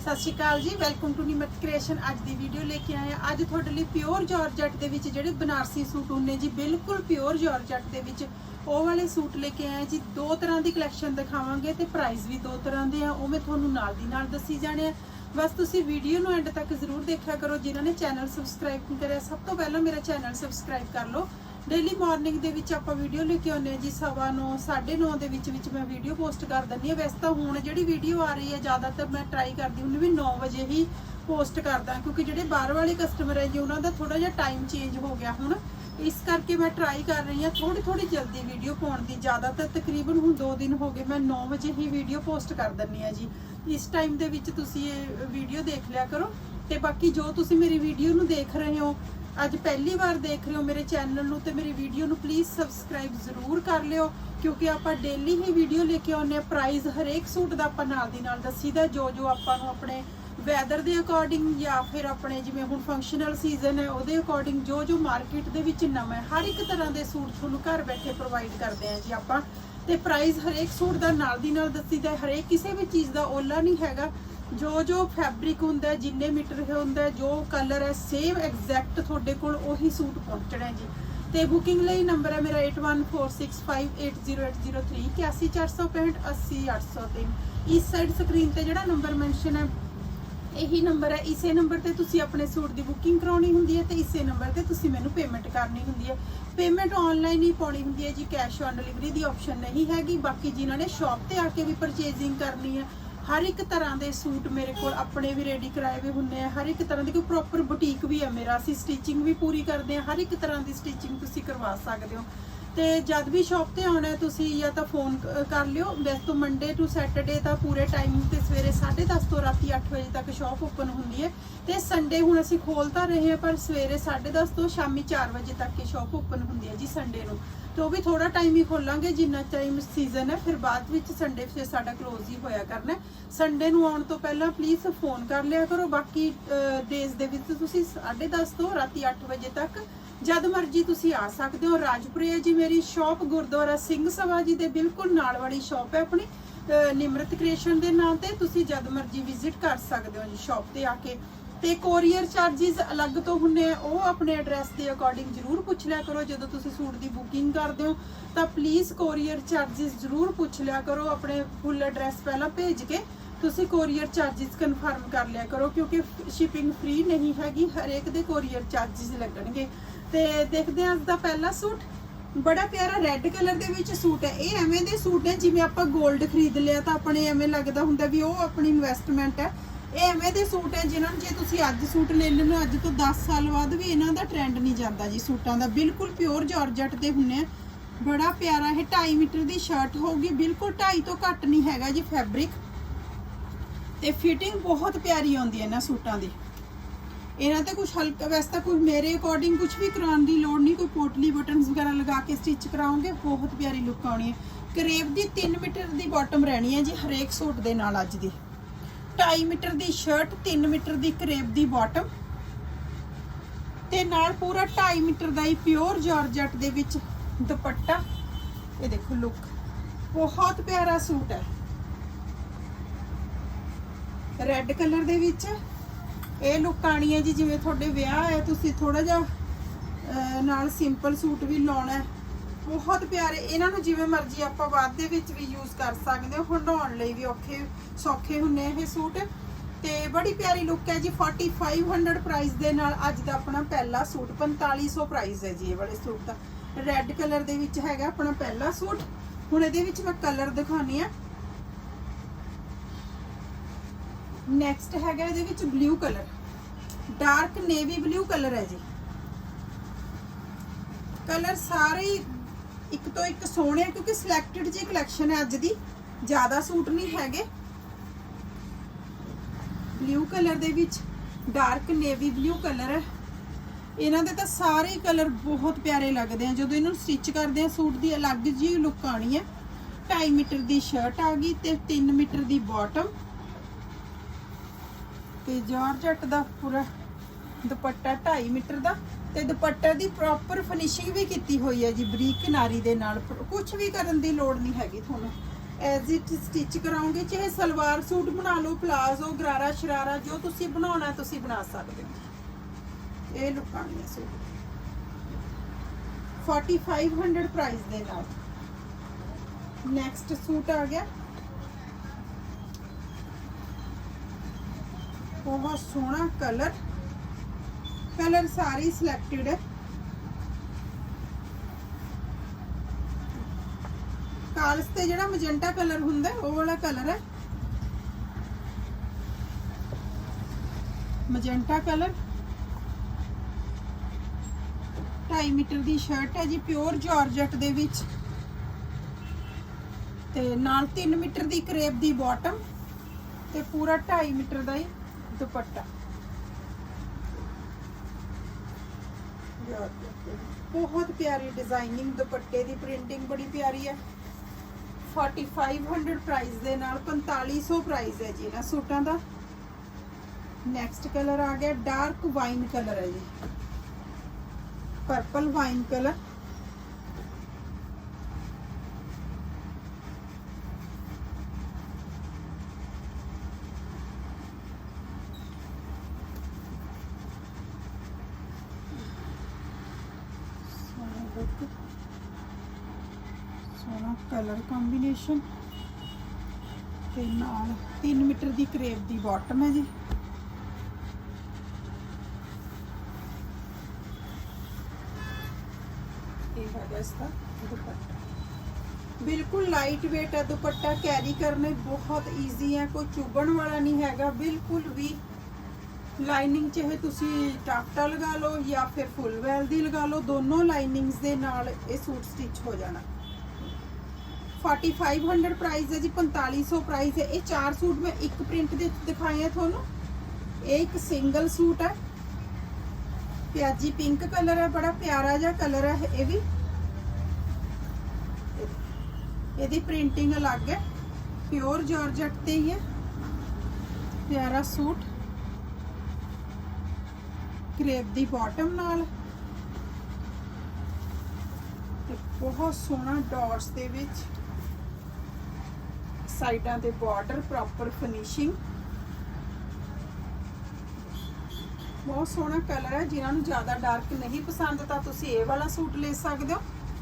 ਸਤਿ ਸ਼੍ਰੀ ਅਕਾਲ ਜੀ welcome to ਨਿਮਤ creation ਅੱਜ ਦੀ ਵੀਡੀਓ ਲੈ ਕੇ ਆਏ ਹਾਂ। ਅੱਜ ਤੁਹਾਡੇ ਲਈ ਪਿਓਰ ਜਾਰਜਟ ਦੇ ਵਿੱਚ ਜਿਹੜੇ ਬਨਾਰਸੀ ਸੂਟ ਹੁੰਨੇ ਜੀ, ਬਿਲਕੁਲ ਪਿਓਰ ਜਾਰਜਟ ਦੇ ਵਿੱਚ ਉਹ ਵਾਲੇ ਸੂਟ ਲੈ ਕੇ ਆਏ ਜੀ। ਦੋ ਤਰ੍ਹਾਂ ਦੀ ਕਲੈਕਸ਼ਨ ਦਿਖਾਵਾਂਗੇ ਤੇ ਪ੍ਰਾਈਸ ਵੀ ਦੋ ਤਰ੍ਹਾਂ ਦੇ ਆ, ਉਹ ਮੈਂ ਤੁਹਾਨੂੰ ਨਾਲ ਦੀ ਨਾਲ ਦੱਸੀ ਜਾਣੇ ਆ। ਬਸ ਤੁਸੀਂ ਵੀਡੀਓ ਨੂੰ ਐਂਡ ਤੱਕ ਜ਼ਰੂਰ ਦੇਖਿਆ ਕਰੋ, ਜਿਨ੍ਹਾਂ ਨੇ ਚੈਨਲ ਸਬਸਕ੍ਰਾਈਬ ਨਹੀਂ ਕਰਿਆ, ਸਭ ਤੋਂ ਪਹਿਲਾਂ ਮੇਰਾ ਚੈਨਲ ਸਬਸਕ੍ਰਾਈਬ ਕਰ ਲਓ। ਡੇਲੀ ਮਾਰਨਿੰਗ ਦੇ ਵਿੱਚ ਆਪਾਂ ਵੀਡੀਓ ਲੈ ਕੇ ਆਉਂਦੇ ਹਾਂ ਜੀ, ਸਵਾ 9 9:30 ਦੇ ਵਿੱਚ ਵਿੱਚ ਮੈਂ ਵੀਡੀਓ ਪੋਸਟ ਕਰ ਦਿੰਦੀ ਹਾਂ। ਵੈਸੇ ਤਾਂ ਹੁਣ ਜਿਹੜੀ ਵੀਡੀਓ ਆ ਰਹੀ ਹੈ, ਜ਼ਿਆਦਾਤਰ ਮੈਂ ਟਰਾਈ ਕਰਦੀ ਹੁੰਦੀ ਵੀ 9 ਵਜੇ ਹੀ ਪੋਸਟ ਕਰਦਾ ਕਿਉਂਕਿ ਜਿਹੜੇ ਬਾਹਰ ਵਾਲੇ ਕਸਟਮਰ ਹੈ ਜੀ, ਉਹਨਾਂ ਦਾ ਥੋੜਾ ਜਿਹਾ ਟਾਈਮ ਚੇਂਜ ਹੋ ਗਿਆ ਹੁਣ। ਇਸ ਕਰਕੇ ਮੈਂ ਟਰਾਈ ਕਰ ਰਹੀ ਹਾਂ ਥੋੜੀ ਥੋੜੀ ਜਲਦੀ ਵੀਡੀਓ ਪਾਉਣ ਦੀ। ਜ਼ਿਆਦਾਤਰ ਤਕਰੀਬਨ ਹੁਣ 2 ਦਿਨ ਹੋ ਗਏ ਮੈਂ 9 ਵਜੇ ਹੀ ਵੀਡੀਓ ਪੋਸਟ ਕਰ ਦਿੰਨੀ ਆ ਜੀ। ਇਸ ਟਾਈਮ ਦੇ ਵਿੱਚ ਤੁਸੀਂ ਇਹ ਵੀਡੀਓ ਦੇਖ ਲਿਆ ਕਰੋ। ਤੇ ਬਾਕੀ ਜੋ ਤੁਸੀਂ ਮੇਰੀ ਵੀਡੀਓ ਨੂੰ ਦੇਖ ਰਹੇ ਹੋ ਅੱਜ ਪਹਿਲੀ ਵਾਰ ਦੇਖ ਰਹੇ ਹੋ ਮੇਰੇ ਚੈਨਲ ਨੂੰ ਤੇ ਮੇਰੀ ਵੀਡੀਓ ਨੂੰ ਪਲੀਜ਼ ਸਬਸਕ੍ਰਾਈਬ ਜ਼ਰੂਰ ਕਰ ਲਿਓ, ਕਿਉਂਕਿ ਆਪਾਂ ਡੇਲੀ ਹੀ ਵੀਡੀਓ ਲੈ ਕੇ ਆਉਂਦੇ ਆ ਪ੍ਰਾਈਸ ਹਰੇਕ ਸੂਟ ਦਾ ਆਪਾਂ ਨਾਲ ਦੀ ਨਾਲ ਦੱਸੀਦਾ, ਜੋ ਜੋ ਆਪਾਂ ਨੂੰ ਆਪਣੇ ਵੈਦਰ ਦੇ ਅਕੋਰਡਿੰਗ ਜਾਂ ਫਿਰ ਆਪਣੇ ਜਿਵੇਂ ਹੁਣ ਫੰਕਸ਼ਨਲ ਸੀਜ਼ਨ ਹੈ, ਉਹਦੇ ਅਕੋਰਡਿੰਗ ਜੋ ਜੋ ਮਾਰਕੀਟ ਦੇ ਵਿੱਚ ਨਵਾਂ ਹਰ ਇੱਕ ਤਰ੍ਹਾਂ ਦੇ ਸੂਟ ਤੁਹਾਨੂੰ ਘਰ ਬੈਠੇ ਪ੍ਰੋਵਾਈਡ ਕਰਦੇ ਆ ਜੀ ਆਪਾਂ ਤੇ ਪ੍ਰਾਈਸ ਹਰੇਕ ਸੂਟ ਦਾ ਨਾਲ ਦੀ ਨਾਲ ਦੱਸੀਦਾ ਹੈ। ਹਰੇਕ ਕਿਸੇ ਵੀ ਚੀਜ਼ ਦਾ ਓਲਾ ਨਹੀਂ ਹੈਗਾ ਜੋ ਜੋ ਫੈਬਰਿਕ ਹੁੰਦਾ, ਜਿੰਨੇ ਮੀਟਰ ਹੁੰਦਾ, ਜੋ ਕਲਰ ਹੈ ਸੇਮ ਐਗਜ਼ੈਕਟ ਤੁਹਾਡੇ ਕੋਲ ਉਹੀ ਸੂਟ ਪਹੁੰਚਣਾ ਜੀ। ਤੇ ਬੁਕਿੰਗ ਲਈ ਨੰਬਰ ਹੈ ਮੇਰਾ 8146580803 80465 ਇਸ ਸਾਈਡ ਸਕਰੀਨ ਤੇ ਜਿਹੜਾ ਨੰਬਰ ਮੈਂਸ਼ਨ ਹੈ, ਇਹੀ ਨੰਬਰ ਹੈ। ਇਸੇ ਨੰਬਰ ਤੇ ਤੁਸੀਂ ਆਪਣੇ ਸੂਟ ਦੀ ਬੁਕਿੰਗ ਕਰਾਉਣੀ ਹੁੰਦੀ ਹੈ ਤੇ ਇਸੇ ਨੰਬਰ ਤੇ ਤੁਸੀਂ ਮੈਨੂੰ ਪੇਮੈਂਟ ਕਰਨੀ ਹੁੰਦੀ ਹੈ। ਪੇਮੈਂਟ ਆਨਲਾਈਨ ਹੀ ਪਾਉਣੀ ਹੁੰਦੀ ਹੈ ਜੀ ਕੈਸ਼ ਔਨ ਡਿਲੀਵਰੀ ਦੀ ਆਪਸ਼ਨ ਨਹੀਂ ਹੈਗੀ। ਬਾਕੀ ਜਿਨ੍ਹਾਂ ਨੇ ਸ਼ਾਪ ਤੇ ਆ ਕੇ ਵੀ ਪਰਚੇਜ਼ਿੰਗ ਕਰਨੀ ਹੈ ਹਰ ਇੱਕ ਤਰ੍ਹਾਂ ਦੇ ਸੂਟ ਮੇਰੇ ਕੋਲ ਆਪਣੇ ਵੀ ਰੈਡੀ ਕਰਾਏ ਹੋਏ ਹੁੰਦੇ ਆ, ਹਰ ਇੱਕ ਤਰ੍ਹਾਂ ਦੀ ਕੋਈ ਪ੍ਰੋਪਰ ਬੁਟੀਕ ਵੀ ਹੈ ਮੇਰਾ। ਅਸੀਂ ਸਟਿਚਿੰਗ ਵੀ ਪੂਰੀ ਕਰਦੇ ਆ, ਹਰ ਇੱਕ ਤਰ੍ਹਾਂ ਦੀ ਸਟਿਚਿੰਗ ਤੁਸੀਂ ਕਰਵਾ ਸਕਦੇ ਹੋ। ਤੇ ਜਦ ਵੀ ਸ਼ਾਪ ਤੇ ਆਉਣਾ ਤੁਸੀਂ ਜਾਂ ਤਾਂ ਫੋਨ ਕਰ ਲਿਓ। ਵੈਸੇ ਤਾਂ ਮੰਡੇ ਟੂ ਸੈਟਰਡੇ ਤਾਂ ਪੂਰੇ ਟਾਈਮਿੰਗ ਤੇ ਸਵੇਰੇ 10:30 ਤੋਂ ਰਾਤੀ 8 ਵਜੇ ਤੱਕ ਸ਼ਾਪ ਓਪਨ ਹੁੰਦੀ ਹੈ। ਤੇ ਸੰਡੇ ਹੁਣ ਅਸੀਂ ਖੋਲ ਤਾਂ ਰਹੇ ਹਾਂ, ਪਰ ਸਵੇਰੇ 10:30 ਤੋਂ ਸ਼ਾਮੀ 4 ਵਜੇ ਤੱਕ ਇਹ ਸ਼ਾਪ ਓਪਨ ਹੁੰਦੀ ਹੈ ਜੀ ਸੰਡੇ ਨੂੰ। ਤੇ ਉਹ ਵੀ ਥੋੜਾ ਟਾਈਮ ਹੀ ਖੋਲਾਂਗੇ, ਜਿੰਨਾ ਟਾਈਮ ਸੀਜ਼ਨ ਹੈ, ਫਿਰ ਬਾਅਦ ਵਿੱਚ ਸੰਡੇ ਫਿਰ ਸਾਡਾ ਕਲੋਜ਼ ਹੀ ਹੋਇਆ ਕਰਨਾ ਸੰਡੇ ਨੂੰ ਆਉਣ ਤੋਂ ਪਹਿਲਾਂ ਪਲੀਜ਼ ਫੋਨ ਕਰ ਲਿਆ ਕਰੋ, ਬਾਕੀ ਡੇਜ਼ ਦੇ ਵਿੱਚ ਤੁਸੀਂ 10:30 ਤੋਂ ਰਾਤੀ 8 ਵਜੇ ਤੱਕ ਜਦ ਮਰਜ਼ੀ ਤੁਸੀਂ ਆ ਸਕਦੇ ਹੋ। ਰਾਜਪੁਰੇ ਜੀ ਮੇਰੀ ਸ਼ਾਪ ਗੁਰਦੁਆਰਾ ਸਿੰਘ ਸਭਾ ਜੀ ਦੇ ਬਿਲਕੁਲ ਨਾਲ ਵਾਲੀ ਸ਼ਾਪ ਹੈ ਆਪਣੀ। ਨਿਮਰਤ ਕ੍ਰੀਏਸ਼ਨ ਦੇ ਨਾਂ ਤੇ ਤੁਸੀਂ ਜਦ ਮਰਜ਼ੀ ਵਿਜ਼ਿਟ ਕਰ ਸਕਦੇ ਹੋ ਜੀ ਸ਼ਾਪ ਤੇ ਆ ਕੇ। ਤੇ ਕੋਰੀਅਰ ਚਾਰजेस ਅਲੱਗ ਤੋਂ ਹੁੰਨੇ ਆ, ਉਹ ਆਪਣੇ ਐਡਰੈਸ ਦੇ ਅਕੋਰਡਿੰਗ ਜਰੂਰ ਪੁੱਛ ਲਿਆ ਕਰੋ, ਜਦੋਂ ਤੁਸੀਂ ਸੂਟ ਦੀ ਬੁਕਿੰਗ ਕਰਦੇ ਹੋ, ਤਾਂ ਪਲੀਜ਼ ਕੋਰੀਅਰ ਚਾਰजेस ਜਰੂਰ ਪੁੱਛ ਲਿਆ ਕਰੋ, ਆਪਣੇ ਫੁੱਲ ਐਡਰੈਸ ਪਹਿਲਾਂ ਭੇਜ ਕੇ, ਤੁਸੀਂ ਕੋਰੀਅਰ ਚਾਰजेस ਕਨਫਰਮ ਕਰ ਲਿਆ ਕਰੋ, ਕਿਉਂਕਿ ਸ਼ਿਪਿੰਗ ਫ੍ਰੀ ਨਹੀਂ ਹੈਗੀ, ਹਰੇਕ ਦੇ ਕੋਰੀਅਰ ਚਾਰजेस ਲੱਗਣਗੇ। ਤੇ ਦੇਖਦੇ ਹਾਂ ਅੱਜ ਦਾ ਪਹਿਲਾ ਸੂਟ। ਬੜਾ ਪਿਆਰਾ ਰੈੱਡ ਕਲਰ ਦੇ ਵਿੱਚ ਸੂਟ ਹੈ। ਇਹ ਐਵੇਂ ਦੇ ਸੂਟ ਨੇ, ਜਿਵੇਂ ਆਪਾਂ 골ਡ ਖਰੀਦ ਲਿਆ ਤਾਂ ਆਪਣੇ ਐਵੇਂ ਲੱਗਦਾ ਹੁੰਦਾ ਵੀ ਉਹ ਆਪਣੀ ਇਨਵੈਸਟਮੈਂਟ ਹੈ। ਐਵੇਂ ਦੇ ਸੂਟ ਹੈ ਜਿਨ੍ਹਾਂ ਨੂੰ ਜੇ ਤੁਸੀਂ ਅੱਜ ਸੂਟ ਲੈ ਲੈਣਾ ਅੱਜ ਤੋਂ 10 ਸਾਲ ਬਾਅਦ ਵੀ ਇਹਨਾਂ ਦਾ ਟ੍ਰੈਂਡ ਨਹੀਂ ਜਾਂਦਾ ਜੀ ਸੂਟਾਂ ਦਾ। ਬਿਲਕੁਲ ਪਿਓਰ ਜਾਰਜਟ ਦੇ ਹੁੰਨੇ ਆ। ਬੜਾ ਪਿਆਰਾ ਇਹ 2.5 ਮੀਟਰ ਦੀ ਸ਼ਰਟ ਹੋਊਗੀ, ਬਿਲਕੁਲ 2.5 ਤੋਂ ਘੱਟ ਨਹੀਂ ਹੈਗਾ ਜੀ ਫੈਬਰਿਕ ਤੇ ਫਿਟਿੰਗ ਬਹੁਤ ਪਿਆਰੀ ਆਉਂਦੀ ਹੈ ਇਹਨਾਂ ਸੂਟਾਂ ਦੀ। ਇਹਨਾਂ ਤੇ ਕੁਝ ਹਲਕਾ, ਵੈਸੇ ਤਾਂ ਕੋਈ ਮੇਰੇ ਅਕੋਰਡਿੰਗ ਕੁਝ ਵੀ ਕਰਾਉਣ ਦੀ ਲੋੜ ਨਹੀਂ, ਕੋਈ ਪੋਟਲੀ ਬਟਨਸ ਵਗੈਰਾ ਲਗਾ ਕੇ ਸਟਿਚ ਕਰਾਉਂਗੇ ਬਹੁਤ ਪਿਆਰੀ ਲੁੱਕ ਆਉਣੀ ਹੈ। ਕਰੇਬ ਦੀ 3 ਮੀਟਰ ਦੀ ਬਾਟਮ ਰਹਿਣੀ ਹੈ ਜੀ ਹਰੇਕ ਸੂਟ ਦੇ ਨਾਲ ਅੱਜ ਦੀ। 2.5 ਮੀਟਰ ਦੀ ਸ਼ਰਟ 3 ਮੀਟਰ ਦੀ ਕਰੇਬ ਦੀ ਬਾਟਮ ਤੇ ਨਾਲ ਪੂਰਾ 2.5 ਮੀਟਰ ਦਾ ਹੀ ਪਿਓਰ ਜਾਰਜਟ ਦੇ ਵਿੱਚ ਦੁਪੱਟਾ। ਇਹ ਦੇਖੋ ਲੁੱਕ ਬਹੁਤ ਪਿਆਰਾ ਸੂਟ ਹੈ। ਰੈੱਡ ਕਲਰ ਦੇ ਵਿੱਚ ਇਹ ਲੁੱਕ ਆਣੀ ਹੈ ਜੀ, ਜਿਵੇਂ ਤੁਹਾਡੇ ਵਿਆਹ ਹੈ, ਤੁਸੀਂ ਥੋੜਾ ਜਿਹਾ ਨਾਲ ਸਿੰਪਲ ਸੂਟ ਵੀ ਲਾਉਣਾ ਹੈ। ਬਹੁਤ ਪਿਆਰੇ। ਇਹਨਾਂ ਨੂੰ ਜਿਵੇਂ ਮਰਜ਼ੀ ਆਪਾਂ ਬਾਅਦ ਦੇ ਵਿੱਚ ਵੀ ਯੂਜ਼ ਕਰ ਸਕਦੇ ਹਾਂ। ਹੰਡਾਉਣ ਲਈ ਵੀ ਔਖੇ, ਸੌਖੇ ਹੁੰਨੇ ਇਹ ਸੂਟ। ਤੇ ਬੜੀ ਪਿਆਰੀ ਲੁੱਕ ਹੈ ਜੀ। 4500 ਪ੍ਰਾਈਸ ਦੇ ਨਾਲ ਅੱਜ ਦਾ ਆਪਣਾ ਪਹਿਲਾ ਸੂਟ। 4500 ਪ੍ਰਾਈਸ ਹੈ ਜੀ ਇਹ ਵਾਲੇ ਸੂਟ ਦਾ। ਰੈੱਡ ਕਲਰ ਦੇ ਵਿੱਚ ਹੈਗਾ ਆਪਣਾ ਪਹਿਲਾ ਸੂਟ। ਹੁਣ ਇਹਦੇ ਵਿੱਚ ਮੈਂ ਕਲਰ ਦਿਖਾਉਣੀ ਆ। ਨੈਕਸਟ ਹੈਗਾ ਇਹਦੇ ਵਿੱਚ blue colour dark navy blue colour ਹੈ ਜੀ। ਕਲਰ ਸਾਰੇ ਇੱਕ ਤੋਂ ਇੱਕ ਸੋਹਣੇ ਆ ਕਿਉਂਕਿ ਸਿਲੈਕਟਡ ਜੀ ਕਲੈਕਸ਼ਨ ਹੈ ਅੱਜ ਦੀ, ਜ਼ਿਆਦਾ ਸੂਟ ਨਹੀਂ ਹੈਗੇ। ਬਲੂ ਕਲਰ ਦੇ ਵਿੱਚ ਡਾਰਕ ਨੇਵੀ ਬਲੂ ਕਲਰ ਹੈ। ਇਹਨਾਂ ਦੇ ਤਾਂ ਸਾਰੇ ਕਲਰ ਬਹੁਤ ਪਿਆਰੇ ਲੱਗਦੇ ਆ। ਜਦੋਂ ਇਹਨੂੰ ਸਟਿਚ ਕਰਦੇ ਆ, ਸੂਟ ਦੀ ਅਲੱਗ ਜੀ ਲੁੱਕ ਆਣੀ ਹੈ। 2.5 ਮੀਟਰ ਦੀ ਸ਼ਰਟ ਆ ਗਈ ਤੇ 3 ਮੀਟਰ ਦੀ ਬਾਟਮ ਤੇ ਜਾਰਜਟ ਦਾ ਪੂਰਾ ਦੁਪੱਟਾ 2.5 ਮੀਟਰ ਦਾ। ਤੇ ਦੁਪੱਟੇ ਦੀ ਪ੍ਰੋਪਰ ਫਿਨਿਸ਼ਿੰਗ ਵੀ ਕੀਤੀ ਹੋਈ ਹੈ ਜੀ, ਬਰੀਕ ਕਿਨਾਰੀ ਦੇ ਨਾਲ। ਕੁਝ ਵੀ ਕਰਨ ਦੀ ਲੋੜ ਨਹੀਂ ਹੈਗੀ ਤੁਹਾਨੂੰ। ਐਜ਼ ਇਟ ਸਟਿਚ ਕਰਾਉਂਗੇ, ਚਾਹੇ ਸਲਵਾਰ ਸੂਟ ਬਣਾ ਲਓ, ਪਲਾਜ਼ੋ, ਗਰਾਰਾ, ਸ਼ਰਾਰਾ, ਜੋ ਤੁਸੀਂ ਬਣਾਉਣਾ ਤੁਸੀਂ ਬਣਾ ਸਕਦੇ ਹੋ। ਇਹ ਲੁਕਾਣੀ ਹੈ ਸੂਟ। 4500 ਪ੍ਰਾਈਸ ਦੇ ਨਾਲ। ਨੈਕਸਟ ਸੂਟ ਆ ਗਿਆ। ਬਹੁਤ ਸੋਹਣਾ ਕਲਰ ਕਲਰ ਸਾਰੀ ਸਿਲੈਕਟਡ ਹੈ। ਕਾਲਸ ਤੇ ਜਿਹੜਾ ਮਜੈਂਟਾ ਕਲਰ ਹੁੰਦਾ ਉਹ ਵਾਲਾ ਕਲਰ ਹੈ। Magenta colour. 2.5 ਮੀਟਰ ਦੀ ਸ਼ਰਟ ਹੈ ਜੀ ਪਿਓਰ ਜਾਰਜਟ ਦੇ ਵਿੱਚ। ਤੇ ਨਾਲ 3 ਮੀਟਰ ਦੀ ਕਰੇਪ ਦੀ ਬਾਟਮ ਤੇ ਪੂਰਾ 2.5 ਮੀਟਰ ਦਾ ਹੀ ਦੁਪੱਟਾ। ਬਹੁਤ ਪਿਆਰੀ ਡਿਜ਼ਾਈਨਿੰਗ ਦੁਪੱਟੇ ਦੀ ਪ੍ਰਿੰਟਿੰਗ ਬੜੀ ਪਿਆਰੀ ਹੈ। 4500 ਪ੍ਰਾਈਸ ਦੇ ਨਾਲ 4500 ਪ੍ਰਾਈਸ ਹੈ ਜੀ ਇਹਨਾਂ ਸੂਟਾਂ ਦਾ। ਨੈਕਸਟ ਕਲਰ ਆ ਗਿਆ ਡਾਰਕ ਵਾਈਨ ਕਲਰ ਹੈ ਜੀ। ਪਰਪਲ ਵਾਈਨ ਕਲਰ ਸੋਹਣਾ look, ਸੋਹਣਾ ਕਲਰ ਕੰਬੀਨੇਸ਼ਨ ਤੇ ਨਾਲ 3 ਮੀਟਰ ਦੀ ਕਰੇਪ ਦੀ ਬਾਟਮ ਹੈ ਜੀ। ਇਹ ਹੈਗਾ ਇਸਦਾ ਦੁਪੱਟਾ। ਬਿਲਕੁਲ ਲਾਈਟ weight ਹੈ ਦੁਪੱਟਾ ਕੈਰੀ ਕਰਨੇ ਬਹੁਤ ਈਜ਼ੀ ਹੈ, ਕੋਈ ਚੁਭਣ ਵਾਲਾ ਨਹੀਂ ਹੈਗਾ, ਬਿਲਕੁਲ ਵੀ ਲਾਈਨਿੰਗ ਚਾਹੇ ਤੁਸੀਂ ਟਾਫਟਾ ਲਗਾ ਲਓ ਜਾਂ ਫਿਰ ਫੁੱਲ ਵੈਲ ਦੀ ਲਗਾ ਲਓ, ਦੋਨੋਂ ਲਾਈਨਿੰਗਸ ਦੇ ਨਾਲ ਇਹ ਸੂਟ ਸਟਿਚ ਹੋ ਜਾਣਾ। 4500 ਪ੍ਰਾਈਸ ਹੈ ਜੀ 4500 ਪ੍ਰਾਈਸ ਹੈ। ਇਹ ਚਾਰ ਸੂਟ ਮੈਂ ਇੱਕ ਪ੍ਰਿੰਟ ਦੇ ਉੱਤੇ ਦਿਖਾਏ ਆ ਤੁਹਾਨੂੰ। ਇਹ ਇੱਕ ਸਿੰਗਲ ਸੂਟ ਹੈ। ਪਿਆਜੀ ਪਿੰਕ ਕਲਰ ਹੈ, ਬੜਾ ਪਿਆਰਾ ਜਿਹਾ ਕਲਰ ਹੈ ਇਹ ਵੀ। ਇਹਦੀ ਪ੍ਰਿੰਟਿੰਗ ਅਲੱਗ ਹੈ। ਪਿਓਰ ਜਾਰਜਟ ਤੇ ਹੀ ਹੈ। ਪਿਆਰਾ ਸੂਟ। ਕਰੇਪ ਦੀ ਬਾਟਮ ਨਾਲ। ਤੇ ਬਹੁਤ ਸੋਹਣਾ ਡਾਟਸ ਦੇ ਵਿੱਚ। ਸਾਈਡਾਂ ਤੇ ਬਾਰਡਰ ਪ੍ਰੋਪਰ ਫਿਨਿਸ਼ਿੰਗ ਬਹੁਤ ਸੋਹਣਾ ਕਲਰ ਹੈ, ਜਿਨ੍ਹਾਂ ਨੂੰ ਜ਼ਿਆਦਾ ਡਾਰਕ ਨਹੀਂ ਪਸੰਦ, ਤਾਂ ਤੁਸੀਂ ਇਹ ਵਾਲਾ ਸੂਟ ਲੈ ਸਕਦੇ ਹੋ।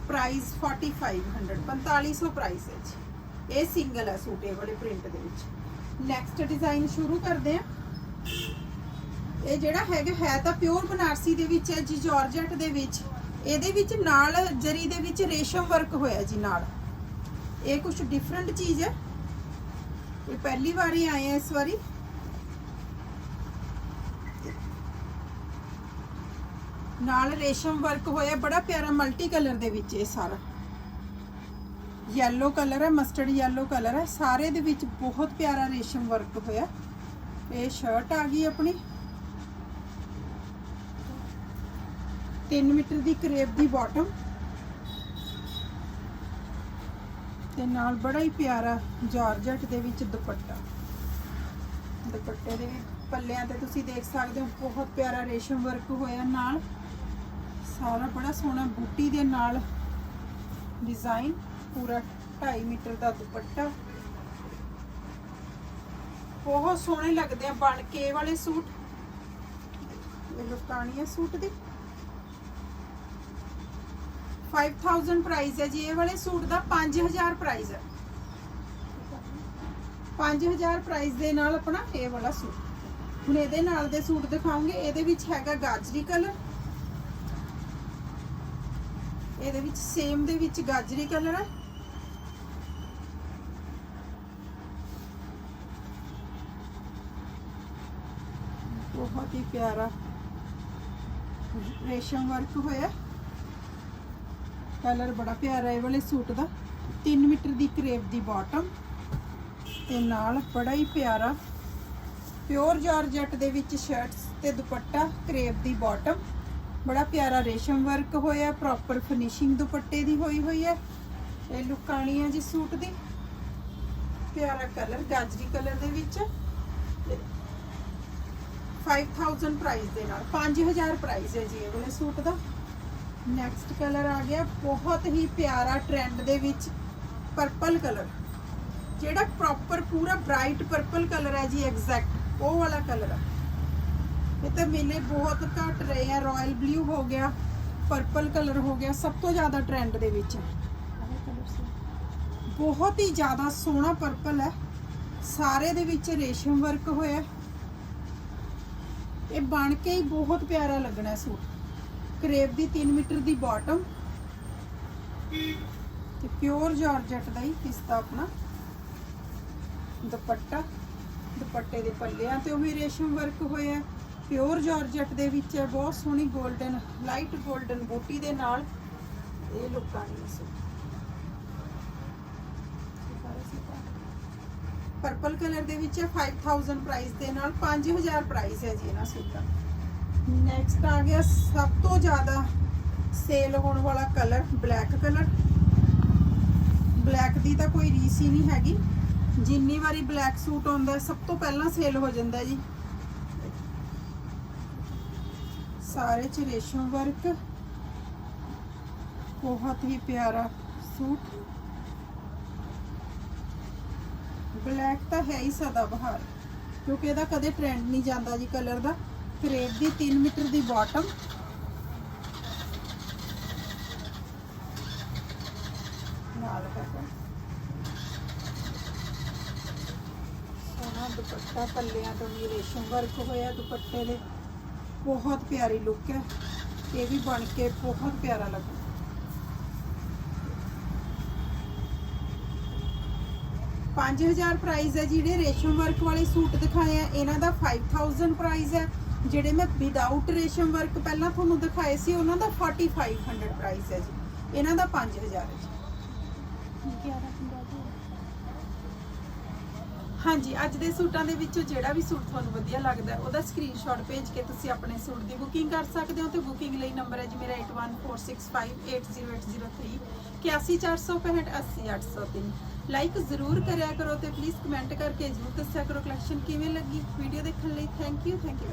ਪ੍ਰਾਈਸ 4500 4500 ਪ੍ਰਾਈਸ ਹੈ ਜੀ। ਇਹ ਸਿੰਗਲ ਹੈ ਸੂਟ, ਇਹ ਵਾਲੇ ਪ੍ਰਿੰਟ ਦੇ ਵਿੱਚ। ਨੈਕਸਟ ਡਿਜ਼ਾਈਨ ਸ਼ੁਰੂ ਕਰਦੇ ਹਾਂ। ਇਹ ਜਿਹੜਾ ਹੈਗਾ, ਹੈ ਤਾਂ ਪਿਓਰ ਬਨਾਰਸੀ ਦੇ ਵਿੱਚ ਹੈ ਜੀ ਜਾਰਜਟ ਦੇ ਵਿੱਚ। ਇਹਦੇ ਵਿੱਚ ਨਾਲ ਜਰੀ ਦੇ ਵਿੱਚ ਰੇਸ਼ਮ ਵਰਕ ਹੋਇਆ ਜੀ ਨਾਲ। ਇਹ ਕੁਝ ਡਿਫਰੈਂਟ ਚੀਜ਼ ਹੈ। ਇਹ ਪਹਿਲੀ ਵਾਰੀ ਆਏ ਆ ਇਸ ਵਾਰੀ। ਨਾਲ ਰੇਸ਼ਮ ਵਰਕ ਹੋਇਆ, ਬੜਾ ਪਿਆਰਾ ਮਲਟੀ ਕਲਰ ਦੇ ਵਿੱਚ ਇਹ ਸਾਰਾ। ਯੈਲੋ ਕਲਰ ਹੈ ਮਸਟਰਡ ਯੈਲੋ ਕਲਰ ਹੈ, ਸਾਰੇ ਦੇ ਵਿੱਚ ਬਹੁਤ ਪਿਆਰਾ ਰੇਸ਼ਮ ਵਰਕ ਹੋਇਆ। ਇਹ ਸ਼ਰਟ ਆ ਗਈ ਆਪਣੀ। 3 ਮੀਟਰ ਦੀ ਕਰੇਪ ਦੀ ਬਾਟਮ ਤੇ ਨਾਲ ਬੜਾ ਹੀ ਪਿਆਰਾ ਜਾਰਜਟ ਦੇ ਵਿੱਚ ਦੁਪੱਟਾ। ਦੁਪੱਟੇ ਦੇ ਪੱਲਿਆਂ ਤੇ ਤੁਸੀਂ ਦੇਖ ਸਕਦੇ ਹੋ, ਬਹੁਤ ਪਿਆਰਾ ਰੇਸ਼ਮ ਵਰਕ ਹੋਇਆ ਨਾਲ। ਸਾਰਾ ਬੜਾ ਸੋਹਣਾ ਬੂਟੀ ਦੇ ਨਾਲ ਡਿਜ਼ਾਈਨ ਪੂਰਾ 2.5 ਮੀਟਰ ਦਾ ਦੁਪੱਟਾ। ਬਹੁਤ ਸੋਹਣੇ ਲੱਗਦੇ ਆ ਬਣ ਕੇ ਵਾਲੇ ਸੂਟ। ਇਹ ਲੁਕਾਣੀ ਹੈ ਸੂਟ ਦੀ। 5000 ਪ੍ਰਾਈਸ ਹੈ ਜੀ। ਇਹ ਵਾਲੇ ਸੂਟ ਦਾ 5000 ਪ੍ਰਾਈਸ ਹੈ। 5000 ਪ੍ਰਾਈਸ ਦੇ ਨਾਲ ਆਪਣਾ ਇਹ ਵਾਲਾ ਸੂਟ। ਹੁਣ ਇਹਦੇ ਨਾਲ ਦੇ ਸੂਟ ਦਿਖਾਉਂਗੇ। ਇਹਦੇ ਵਿੱਚ ਹੈਗਾ ਗਾਜਰੀ ਕਲਰ। ਇਹਦੇ ਵਿੱਚ ਸੇਮ ਦੇ ਵਿੱਚ ਗਾਜਰੀ ਕਲਰ ਹੈ। ਬਹੁਤ ਹੀ ਪਿਆਰਾ ਰੇਸ਼ਮ ਵਰਕ ਹੋਇਆ। ਕਲਰ ਬੜਾ ਪਿਆਰਾ ਇਹ ਵਾਲੇ ਸੂਟ ਦਾ। 3 ਮੀਟਰ ਦੀ ਕਰੇਪ ਦੀ ਬਾਟਮ ਤੇ ਨਾਲ ਬੜਾ ਹੀ ਪਿਆਰਾ। ਪਿਓਰ ਜਾਰਜਟ ਦੇ ਵਿੱਚ ਸ਼ਰਟਸ ਤੇ ਦੁਪੱਟਾ ਕਰੇਪ ਦੀ ਬਾਟਮ ਬੜਾ ਪਿਆਰਾ ਰੇਸ਼ਮ ਵਰਕ ਹੋਇਆ ਪ੍ਰੋਪਰ ਫਿਨਿਸ਼ਿੰਗ ਦੁਪੱਟੇ ਦੀ ਹੋਈ ਹੋਈ ਹੈ। ਇਹ ਲੁੱਕ ਆਣੀ ਹੈ ਜੀ ਸੂਟ ਦੀ। ਪਿਆਰਾ ਕਲਰ, ਗਾਜਰੀ ਕਲਰ ਦੇ ਵਿੱਚ। 5000 ਪ੍ਰਾਈਸ ਦੇ ਨਾਲ 5000 ਪ੍ਰਾਈਸ ਹੈ ਜੀ ਇਹ ਵਾਲੇ ਸੂਟ ਦਾ। ਨੈਕਸਟ ਕਲਰ ਆ ਗਿਆ ਬਹੁਤ ਹੀ ਪਿਆਰਾ ਟ੍ਰੈਂਡ ਦੇ ਵਿੱਚ ਪਰਪਲ ਕਲਰ ਜਿਹੜਾ ਪ੍ਰੋਪਰ ਪੂਰਾ ਬ੍ਰਾਈਟ ਪਰਪਲ ਕਲਰ ਹੈ ਜੀ ਐਗਜ਼ੈਕਟ ਉਹ ਵਾਲਾ ਕਲਰ ਹੈ ਇਹ ਤਾਂ ਮੇਲੇ ਬਹੁਤ ਘੱਟ ਰਹੇ ਆ ਰਾਇਲ ਬਲੂ ਹੋ ਗਿਆ ਪਰਪਲ ਕਲਰ ਹੋ ਗਿਆ, ਸਭ ਤੋਂ ਜ਼ਿਆਦਾ ਟ੍ਰੈਂਡ ਦੇ ਵਿੱਚ ਬਹੁਤ ਹੀ ਜ਼ਿਆਦਾ ਸੋਹਣਾ ਪਰਪਲ ਹੈ। ਸਾਰੇ ਦੇ ਵਿੱਚ ਰੇਸ਼ਮ ਵਰਕ ਹੋਇਆ। ਇਹ ਬਣ ਕੇ ਹੀ ਬਹੁਤ ਪਿਆਰਾ ਲੱਗਣਾ ਸੂਟ। ਕਰੇਪ ਦੀ 3 ਮੀਟਰ ਦੀ ਬਾਟਮ ਤੇ ਪਿਓਰ ਜਾਰਜਟ ਦਾ ਹੀ ਹਿੱਸਾ ਆਪਣਾ। ਦੁਪੱਟਾ, ਦੁਪੱਟੇ ਦੇ ਪੱਲਿਆਂ ਤੇ ਉਹ ਰੇਸ਼ਮ ਵਰਕ ਹੋਇਆ ਪਿਓਰ ਜਾਰਜਟ ਦੇ ਵਿੱਚ ਹੈ, ਬਹੁਤ ਸੋਹਣੀ 골ਡਨ ਲਾਈਟ 골ਡਨ ਬੂਟੀ ਦੇ ਨਾਲ ਇਹ ਲੁੱਕ ਆਣੀ ਹੈ ਪਰਪਲ ਕਲਰ ਦੇ ਵਿੱਚ ਹੈ 5000 ਪ੍ਰਾਈਸ ਦੇ ਨਾਲ 5000 ਪ੍ਰਾਈਸ ਹੈ ਜੀ ਇਹਨਾਂ ਸੂਟਾਂ। ਨੈਕਸਟ ਆ ਗਿਆ ਸਭ ਤੋਂ ਜ਼ਿਆਦਾ ਸੇਲ ਹੋਣ ਵਾਲਾ ਕਲਰ ਬਲੈਕ ਕਲਰ ਬਲੈਕ ਦੀ ਤਾਂ ਕੋਈ ਰੀਸ ਹੀ ਨਹੀਂ ਹੈਗੀ। ਜਿੰਨੀ ਵਾਰੀ ਬਲੈਕ ਸੂਟ ਆਉਂਦਾ, ਸਭ ਤੋਂ ਪਹਿਲਾਂ ਸੇਲ ਹੋ ਜਾਂਦਾ ਜੀ। ਸਾਰੇ ਚ ਰੇਸ਼ਮ ਵਰਕ। ਬਹੁਤ ਹੀ ਪਿਆਰਾ ਸੂਟ ਬਲੈਕ ਤਾਂ ਹੈ ਹੀ ਸਦਾ ਬਹਾਰ, ਕਿਉਂਕਿ ਇਹਦਾ ਕਦੇ ਟ੍ਰੈਂਡ ਨਹੀਂ ਜਾਂਦਾ ਜੀ ਕਲਰ ਦਾ। ਕਰੇਪ ਦੀ 3 ਮੀਟਰ ਦੀ ਬਾਟਮ ਨਾਲ ਕੱਟੋ ਸੋਹਣਾ ਦੁਪੱਟਾ ਪੱਲਿਆਂ ਤੋਂ ਵੀ ਰੇਸ਼ਮ ਵਰਕ ਹੋਇਆ ਦੁਪੱਟੇ ਦੇ। ਬਹੁਤ ਪਿਆਰੀ ਲੁੱਕ ਹੈ। ਇਹ ਵੀ ਬਣ ਕੇ ਬਹੁਤ ਪਿਆਰਾ ਲੱਗੂ 5000 ਪ੍ਰਾਈਸ ਹੈ। ਜਿਹੜੇ ਰੇਸ਼ਮ ਵਰਕ ਵਾਲੇ ਸੂਟ ਦਿਖਾਏ ਆ ਇਹਨਾਂ ਦਾ 5000 ਪ੍ਰਾਈਸ ਹੈ। ਜਿਹੜੇ ਮੈਂ ਵਿਦਆਊਟ ਰੇਸ਼ਮ ਵਰਕ ਪਹਿਲਾਂ ਤੁਹਾਨੂੰ ਦਿਖਾਏ ਸੀ, ਉਹਨਾਂ ਦਾ 4500 ਪ੍ਰਾਈਸ ਹੈ ਜੀ। ਇਹਨਾਂ ਦਾ 5000 ਹੈ ਜੀ। ਹਾਂਜੀ, ਅੱਜ ਦੇ ਸੂਟਾਂ ਦੇ ਵਿੱਚੋਂ ਜਿਹੜਾ ਵੀ ਸੂਟ ਤੁਹਾਨੂੰ ਵਧੀਆ ਲੱਗਦਾ ਉਹਦਾ ਸਕਰੀਨਸ਼ਾਟ ਭੇਜ ਕੇ ਤੁਸੀਂ ਆਪਣੇ ਸੂਟ ਦੀ ਬੁਕਿੰਗ ਕਰ ਸਕਦੇ ਹੋ ਤੇ ਬੁਕਿੰਗ ਲਈ ਨੰਬਰ ਹੈ ਜੀ ਮੇਰਾ 8146580803 81465 80803 ਲਾਈਕ ਜ਼ਰੂਰ ਕਰਿਆ ਕਰੋ ਤੇ ਪਲੀਜ਼ ਕਮੈਂਟ ਕਰਕੇ ਜ਼ਰੂਰ ਦੱਸਿਆ ਕਰੋ ਕਲੈਕਸ਼ਨ ਕਿਵੇਂ ਲੱਗੀ ਵੀਡੀਓ ਦੇਖਣ ਲਈ। Thank you thank you